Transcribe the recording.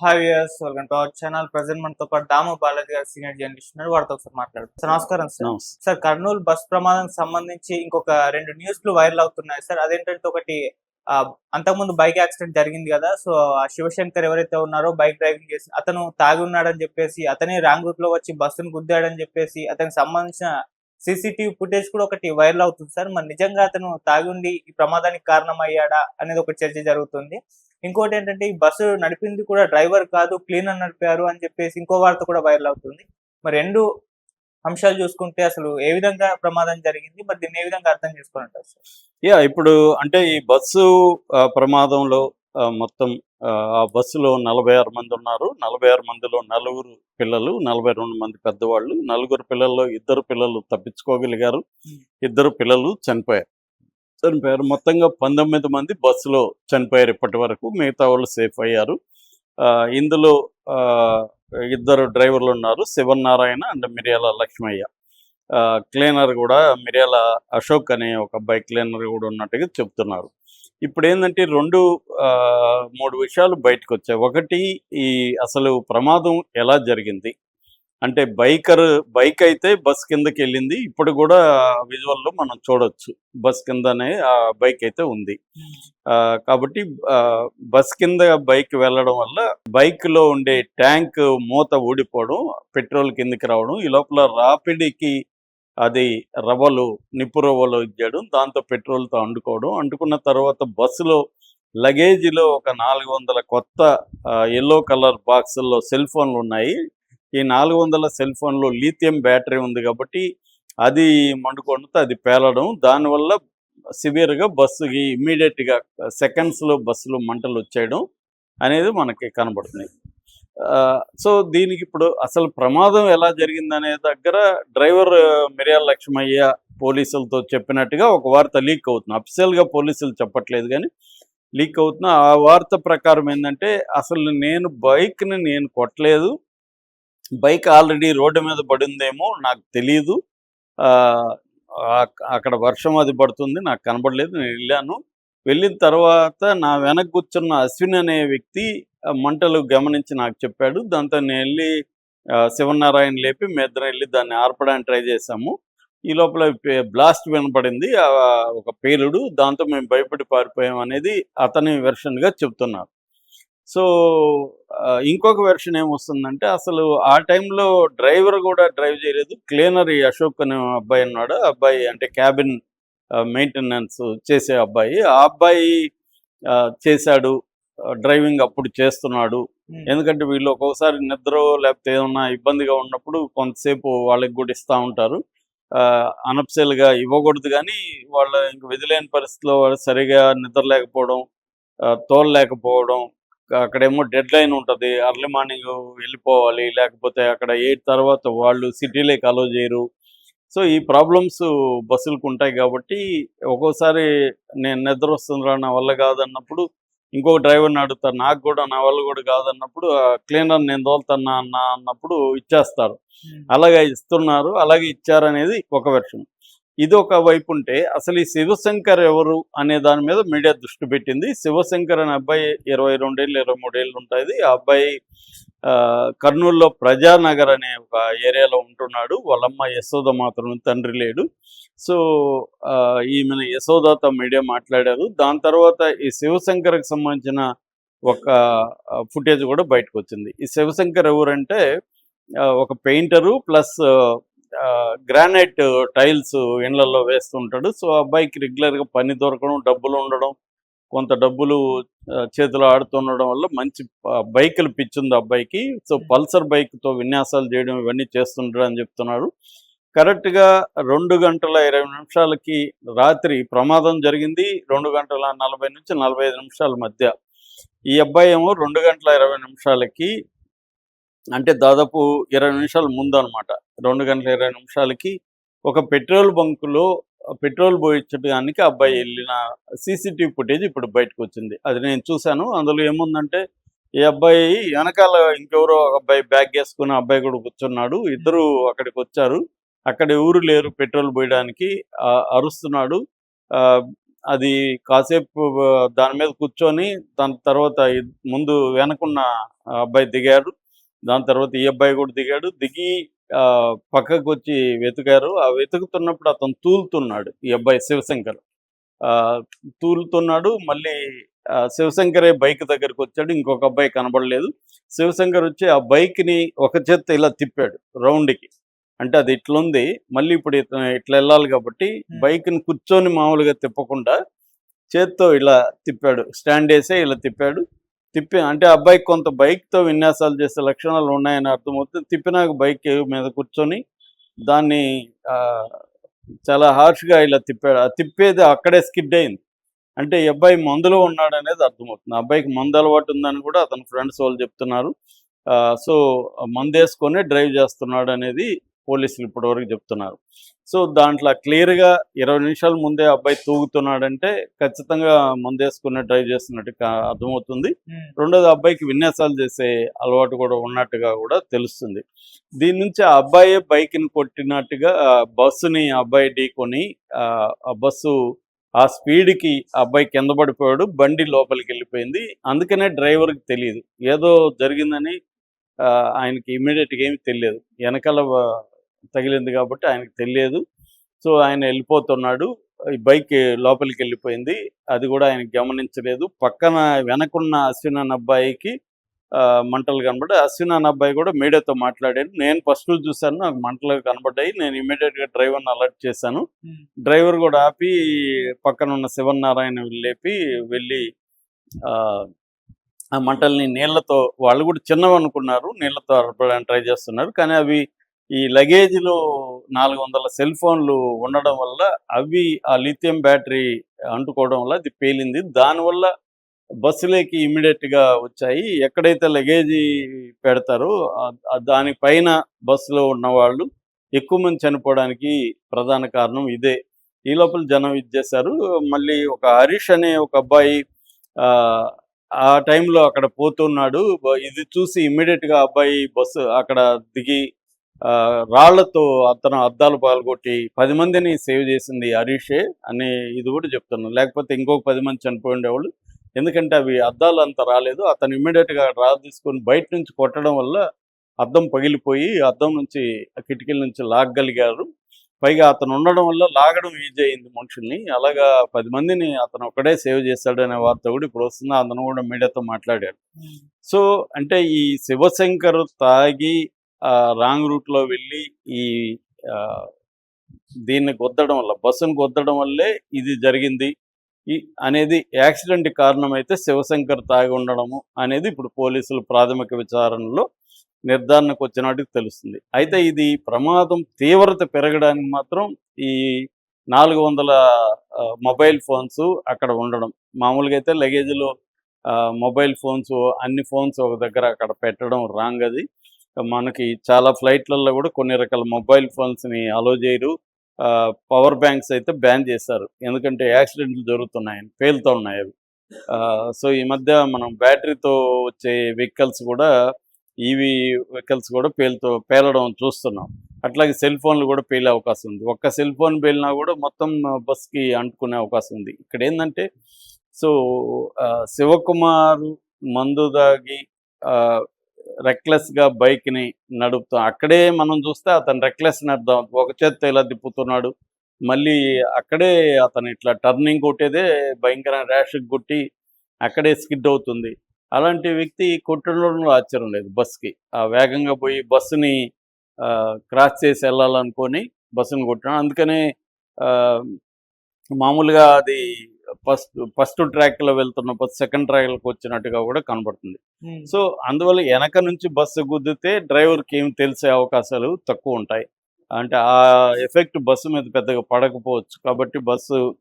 Hi viewers welcome to our channel present మనతో పాటు దాము బాలాజీ గారు సీనియర్ జర్నలిస్ట్ ఉన్నారు. వారితో ఒకసారి మాట్లాడుతాం సార్ నమస్కారం సార్. సార్ కర్నూలు బస్ ప్రమాదానికి సంబంధించి ఇంకొక రెండు న్యూస్లు వైరల్ అవుతున్నాయి సార్. అదేంటంటే ఒకటి అంతకుముందు బైక్ యాక్సిడెంట్ జరిగింది కదా. సో ఆ శివశంకర్ ఎవరైతే ఉన్నారో బైక్ డ్రైవింగ్ చేసి అతను తాగి ఉన్నాడని చెప్పేసి అతనే రాంగ్ రూట్లో వచ్చి బస్సును గుద్దాడని చెప్పేసి అతనికి సంబంధించిన సీసీటీవీ ఫుటేజ్ కూడా ఒకటి వైరల్ అవుతుంది సార్. మరి నిజంగా అతను తాగి ఉండి ఈ ప్రమాదానికి కారణమయ్యాడా అనేది ఒక చర్చ జరుగుతుంది. ఇంకోటి ఏంటంటే ఈ బస్సు నడిపింది కూడా డ్రైవర్ కాదు క్లీనర్ నడిపారు అని చెప్పేసి ఇంకో వార్త కూడా వైరల్ అవుతుంది. మరి రెండు అంశాలు చూసుకుంటే అసలు ఏ విధంగా ప్రమాదం జరిగింది మరి దీన్ని ఏ విధంగా అర్థం చేసుకున్నట్టు సార్? యా ఇప్పుడు అంటే ఈ బస్సు ప్రమాదంలో మొత్తం ఆ, బస్సులో నలభై ఆరు మంది ఉన్నారు. నలభై ఆరు మందిలో నలుగురు పిల్లలు నలభై రెండు మంది పెద్దవాళ్ళు. నలుగురు పిల్లల్లో ఇద్దరు పిల్లలు తప్పించుకోగలిగారు. ఇద్దరు పిల్లలు చనిపోయారు. చనిపోయారు. మొత్తంగా పంతొమ్మిది మంది బస్సులో చనిపోయారు ఇప్పటి వరకు. మిగతా వాళ్ళు సేఫ్ అయ్యారు. ఆ, ఇందులో ఆ, ఇద్దరు డ్రైవర్లు ఉన్నారు. శివనారాయణ అండ్ మిరియాల లక్ష్మయ్య. క్లీనర్ కూడా మిర్యాల అశోక్ అనే ఒక బైక్ క్లీనర్ కూడా ఉన్నట్టుగా చెప్తున్నారు. ఇప్పుడు ఏంటంటే రెండు ఆ, మూడు విషయాలు బయటకు వచ్చాయి. ఒకటి ఈ అసలు ప్రమాదం ఎలా జరిగింది? అంటే బైకర్ బైక్ అయితే బస్ కిందకి వెళ్ళింది. ఇప్పుడు కూడా విజువల్లో మనం చూడొచ్చు. బస్ కిందనే ఆ బైక్ అయితే ఉంది. ఆ, కాబట్టి ఆ, బస్ కింద బైక్ వెళ్ళడం వల్ల బైక్లో ఉండే ట్యాంక్ మూత ఊడిపోవడం పెట్రోల్ కిందకి రావడం ఈ లోపల రాపిడికి అది రవ్వలు నిప్పు రవ్వలు ఇచ్చాడు. దాంతో పెట్రోల్తో అండుకోవడం. అంటుకున్న తర్వాత బస్సులో లగేజీలో ఒక నాలుగు వందల కొత్త ఎల్లో కలర్ బాక్సుల్లో సెల్ ఫోన్లు ఉన్నాయి. ఈ నాలుగు వందల సెల్ ఫోన్లో లీథియం బ్యాటరీ ఉంది కాబట్టి అది మండుకోవడంతో అది పేలడం. దానివల్ల సివియర్గా బస్సుకి ఇమ్మీడియట్గా సెకండ్స్లో బస్సులో మంటలు వచ్చేయడం అనేది మనకి కనబడుతుంది సో దీనికి ఇప్పుడు అసలు ప్రమాదం ఎలా జరిగిందనే దగ్గర డ్రైవర్ మిరియాల లక్ష్మయ్య పోలీసులతో చెప్పినట్టుగా ఒక వార్త లీక్ అవుతుంది. అఫిషియల్గా పోలీసులు చెప్పట్లేదు కానీ లీక్ అవుతున్న ఆ వార్త ప్రకారం ఏంటంటే అసలు నేను బైక్ని నేను కొట్టలేదు. బైక్ ఆల్రెడీ రోడ్డు మీద పడిందేమో నాకు తెలియదు ఆ- అక్కడ వర్షం అది పడుతుంది నాకు కనబడలేదు నేను వెళ్ళాను. వెళ్ళిన తర్వాత నా వెనక కూర్చున్న అశ్విన్ అనే వ్యక్తి ఆ మంటలు గమనించి నాకు చెప్పాడు. దాంతో నేను వెళ్ళి శివనారాయణ లేపి మేద్దరం వెళ్ళి దాన్ని ఆర్పడానికి ట్రై చేశాము. ఈ లోపల బ్లాస్ట్ వినపడింది. ఆ, ఒక పేలుడు. దాంతో మేము భయపడి పారిపోయాం అనేది అతని వెర్షన్గా చెప్తున్నారు. సో ఇంకొక వెర్షన్ ఏమొస్తుందంటే అసలు ఆ టైంలో డ్రైవర్ కూడా డ్రైవ్ చేయలేదు. క్లీనర్ అశోక్ అనే అబ్బాయి ఉన్నాడు. ఆ అబ్బాయి అంటే క్యాబిన్ మెయింటెనెన్స్ చేసే అబ్బాయి. ఆ అబ్బాయి చేశాడు. డ్రైవింగ్ అప్పుడు చేస్తున్నాడు. ఎందుకంటే వీళ్ళు ఒక్కొక్కసారి నిద్ర లేకపోతే ఏదన్నా ఇబ్బందిగా ఉన్నప్పుడు కొంతసేపు వాళ్ళకి కూడా ఇస్తూ ఉంటారు. అనప్సెల్గా ఇవ్వకూడదు కానీ వాళ్ళ ఇంక విధిలేని పరిస్థితిలో వాళ్ళు సరిగా నిద్ర లేకపోవడం తోలలేకపోవడం అక్కడేమో డెడ్ లైన్ ఉంటుంది. అర్లీ మార్నింగ్ వెళ్ళిపోవాలి. లేకపోతే అక్కడ ఎయిట్ తర్వాత వాళ్ళు సిటీలోకి అలో చేయరు. సో ఈ ప్రాబ్లమ్స్ బస్సులకు ఉంటాయి కాబట్టి ఒక్కోసారి నేను నిద్ర వస్తుందిరా నా వల్ల కాదన్నప్పుడు ఇంకో డ్రైవర్ని అడుగుతారు నాకు కూడా నా వల్ల కూడా కాదన్నప్పుడు క్లీనర్ నేను తోలుతాను అన్న? అన్నప్పుడు ఇచ్చేస్తారు. అలాగే ఇస్తున్నారు అలాగే ఇచ్చారనేది ఒక వెర్షన్. ఇది ఒక వైపు ఉంటే అసలు ఈ శివశంకర్ ఎవరు అనే దాని మీద మీడియా దృష్టి పెట్టింది. శివశంకర్ అనే అబ్బాయి ఇరవై రెండేళ్ళు ఇరవై మూడేళ్ళు ఉంటుంది. ఆ అబ్బాయి ఆ, కర్నూలులో ప్రజానగర్ అనే ఒక ఏరియాలో ఉంటున్నాడు. వాళ్ళమ్మ యశోద మాత్రం తండ్రి లేడు. సో ఆ, ఈమెను యశోదతో మీడియా మాట్లాడారు. దాని తర్వాత ఈ శివశంకర్కి సంబంధించిన ఒక ఫుటేజ్ కూడా బయటకు వచ్చింది ఈ శివశంకర్ ఎవరంటే ఒక పెయింటరు ప్లస్ గ్రానైట్ టైల్స్ ఇండ్లలో వేస్తుంటాడు. సో అబ్బాయికి రెగ్యులర్గా పని దొరకడం డబ్బులు ఉండడం కొంత డబ్బులు చేతిలో ఆడుతుండడం వల్ల మంచి బైకులు పిచ్చింది అబ్బాయికి. సో పల్సర్ బైక్తో విన్యాసాలు చేయడం ఇవన్నీ చేస్తుంటాడు అని చెప్తున్నాడు. కరెక్ట్గా రెండు గంటల ఇరవై నిమిషాలకి రాత్రి ప్రమాదం జరిగింది. రెండు గంటల నలభై నుంచి నలభై ఐదు నిమిషాల మధ్య. ఈ అబ్బాయి ఏమో రెండు గంటల ఇరవై నిమిషాలకి అంటే దాదాపు ఇరవై నిమిషాల ముందు అనమాట రెండు గంటల ఇరవై నిమిషాలకి ఒక పెట్రోల్ బంకులో పెట్రోల్ పోయించడానికి అబ్బాయి వెళ్ళిన సీసీటీవీ ఫుటేజ్ ఇప్పుడు బయటకు వచ్చింది అది నేను చూశాను. అందులో ఏముందంటే ఈ అబ్బాయి వెనకాల ఇంకెవరో ఒక అబ్బాయి బ్యాగ్ వేసుకుని అబ్బాయి కూడా కూర్చున్నాడు. ఇద్దరు అక్కడికి వచ్చారు అక్కడ ఎవరు లేరు పెట్రోల్ పోయడానికి. ఆ, అరుస్తున్నాడు. అది కాసేపు దాని మీద కూర్చొని దాని తర్వాత ముందు వెనకున్న అబ్బాయి దిగాడు. దాని తర్వాత ఈ అబ్బాయి కూడా దిగాడు. దిగి ఆ, పక్కకు వచ్చి వెతికారు. ఆ వెతుకుతున్నప్పుడు అతను తూలుతున్నాడు ఈ అబ్బాయి శివశంకర్. ఆ, తూలుతున్నాడు. మళ్ళీ శివశంకరే బైక్ దగ్గరికి వచ్చాడు. ఇంకొక అబ్బాయి కనబడలేదు. శివశంకర్ వచ్చి ఆ బైక్ని ఒక చేత్తో ఇలా తిప్పాడు రౌండ్కి. అంటే అది ఇట్లుంది. మళ్ళీ ఇప్పుడు ఇతను ఇట్లా వెళ్ళాలి కాబట్టి. బైక్ని కూర్చొని మామూలుగా తిప్పకుండా చేత్తో ఇలా తిప్పాడు. స్టాండ్ వేసే ఇలా తిప్పాడు. తిప్పి అంటే అబ్బాయికి కొంత బైక్తో విన్యాసాలు చేసే లక్షణాలు ఉన్నాయని అర్థమవుతుంది. తిప్పినాక బైక్ మీద కూర్చొని దాన్ని ఆ, చాలా హార్ష్గా ఇలా తిప్పాడు. ఆ తిప్పేది అక్కడే స్కిడ్ అయింది. అంటే ఈ అబ్బాయి మందులో ఉన్నాడు అనేది అర్థమవుతుంది. ఆ అబ్బాయికి మందు అలవాటు ఉందని కూడా అతని ఫ్రెండ్స్ వాళ్ళు చెప్తున్నారు. ఆ, సో మందు వేసుకొని డ్రైవ్ చేస్తున్నాడు అనేది పోలీసులు ఇప్పటివరకు చెప్తున్నారు. సో దాంట్లో క్లియర్గా ఇరవై నిమిషాల ముందే అబ్బాయి తూగుతున్నాడంటే ఖచ్చితంగా మందు వేసుకుని డ్రైవ్ చేస్తున్నట్టు అర్థమవుతుంది. రెండోది అబ్బాయికి విన్యాసాలు చేసే అలవాటు కూడా ఉన్నట్టుగా కూడా తెలుస్తుంది. దీని నుంచి ఆ అబ్బాయే బైక్ని కొట్టినట్టుగా బస్సుని అబ్బాయి ఢీకొని ఆ బస్సు ఆ స్పీడ్కి అబ్బాయి కింద పడిపోయాడు బండి లోపలికి వెళ్ళిపోయింది. అందుకనే డ్రైవర్కి తెలియదు ఏదో జరిగిందని ఆయనకి ఇమీడియట్గా ఏమి తెలియదు. వెనకాల తగిలింది కాబట్టి ఆయనకి తెలియదు. సో ఆయన వెళ్ళిపోతున్నాడు. ఈ బైక్ లోపలికి వెళ్ళిపోయింది. అది కూడా ఆయన గమనించలేదు. పక్కన వెనకున్న అశ్విన్ అన్న అబ్బాయికి మంటలు కనబడి అశ్విన్ అన్న అబ్బాయి కూడా మీడియాతో మాట్లాడాడు. నేను ఫస్ట్ చూశాను. నాకు మంటలు కనబడ్డాయి. నేను ఇమీడియట్గా డ్రైవర్ని అలర్ట్ చేశాను. డ్రైవర్ కూడా ఆపి పక్కన ఉన్న శివనారాయణ లేపి వెళ్ళి ఆ, ఆ మంటల్ని నీళ్ళతో వాళ్ళు కూడా చిన్నవి అనుకున్నారు నీళ్ళతో అరపడానికి ట్రై చేస్తున్నారు. కానీ అవి ఈ లగేజ్లో నాలుగు వందల సెల్ ఫోన్లు ఉండడం వల్ల అవి ఆ లిథియం బ్యాటరీ అంటుకోవడం వల్ల అది పేలింది. దానివల్ల బస్సులోకి ఇమీడియట్గా వచ్చాయి. ఎక్కడైతే లగేజీ పెడతారో దానిపైన బస్సులో ఉన్న వాళ్ళు ఎక్కువ మంది చనిపోవడానికి ప్రధాన కారణం ఇదే. ఈ లోపల జనం ఇది చేశారు. మళ్ళీ ఒక హరీష్ అనే ఒక అబ్బాయి ఆ, ఆ టైంలో అక్కడ పోతున్నాడు. ఇది చూసి ఇమ్మీడియట్గా అబ్బాయి బస్సు అక్కడ దిగి రాళ్ళతో అతను అద్దాలు పాల్గొట్టి పది మందిని సేవ్ చేసింది హరీషే అని ఇది కూడా చెప్తున్నాను లేకపోతే ఇంకొక పది మంది చనిపోయి ఉండేవాళ్ళు ఎందుకంటే అవి అద్దాలు అంత రాలేదు. అతను ఇమ్మీడియట్గా రా తీసుకొని బయట నుంచి కొట్టడం వల్ల అద్దం పగిలిపోయి అద్దం నుంచి కిటికీల నుంచి లాగగలిగారు. పైగా అతను ఉండడం వల్ల లాగడం ఈజీ అయింది మనుషుల్ని. అలాగా పది మందిని అతను ఒక్కడే సేవ్ చేశాడు అనే వార్త కూడా ఇప్పుడు వస్తుంది. అతను కూడా మీడియాతో మాట్లాడాడు సో అంటే ఈ శివశంకర్ తాగి రాంగ్ రూట్లో వెళ్ళి ఈ దీన్ని గుద్దడం వల్ల బస్సును గుద్దడం వల్లే ఇది జరిగింది. ఈ అనేది యాక్సిడెంట్ కారణమైతే శివశంకర్ తాగి ఉండడము అనేది ఇప్పుడు పోలీసులు ప్రాథమిక విచారణలో నిర్ధారణకు వచ్చినట్టుకు తెలుస్తుంది. అయితే ఇది ప్రమాదం తీవ్రత పెరగడానికి మాత్రం ఈ నాలుగు వందల మొబైల్ ఫోన్స్ అక్కడ ఉండడం. మామూలుగా అయితే లగేజ్లో మొబైల్ ఫోన్స్ అన్ని ఫోన్స్ ఒక దగ్గర అక్కడ పెట్టడం రాంగ్ అది. మనకి చాలా ఫ్లైట్లలో కూడా కొన్ని రకాల మొబైల్ ఫోన్స్ని అలో చేయరు. పవర్ బ్యాంక్స్ అయితే బ్యాన్ చేశారు ఎందుకంటే యాక్సిడెంట్లు జరుగుతున్నాయని పేలుతూ ఉన్నాయి అవి. సో ఈ మధ్య మనం బ్యాటరీతో వచ్చే వెహికల్స్ కూడా ఈవీ వెహికల్స్ కూడా పేలుతూ పేలడం చూస్తున్నాం. అట్లాగే సెల్ ఫోన్లు కూడా పేలే అవకాశం ఉంది. ఒక్క సెల్ ఫోన్ పేలినా కూడా మొత్తం బస్కి అంటుకునే అవకాశం ఉంది. ఇక్కడ ఏంటంటే సో ఆ, శివకుమార్ మందు దాగి రెక్లెస్గా బైక్ని నడుపుతాం అక్కడే మనం చూస్తే అతను రెక్లెస్ నడుద్దాం ఒక చేత్తో ఇలా తిప్పుతున్నాడు మళ్ళీ అక్కడే అతను ఇట్లా టర్నింగ్ కొట్టేదే భయంకర ర్యాష్ కొట్టి అక్కడే స్కిడ్ అవుతుంది. అలాంటి వ్యక్తి కొట్టడంలో ఆశ్చర్యం లేదు బస్కి. ఆ వేగంగా పోయి బస్సుని క్రాస్ చేసి వెళ్ళాలనుకొని బస్సుని కొట్టడం అందుకనే మామూలుగా అది ఫస్ట్ ఫస్ట్ ట్రాక్లో వెళ్తున్న బస్సు సెకండ్ ట్రాక్లోకి వచ్చినట్టుగా కూడా కనబడుతుంది. ఉమ్, సో అందువల్ల వెనక నుంచి బస్సు గుద్దితే డ్రైవర్కి ఏం తెలిసే అవకాశాలు తక్కువ ఉంటాయి. అంటే ఆ ఎఫెక్ట్ బస్సు మీద పెద్దగా పడకపోవచ్చు. కాబట్టి బస్సు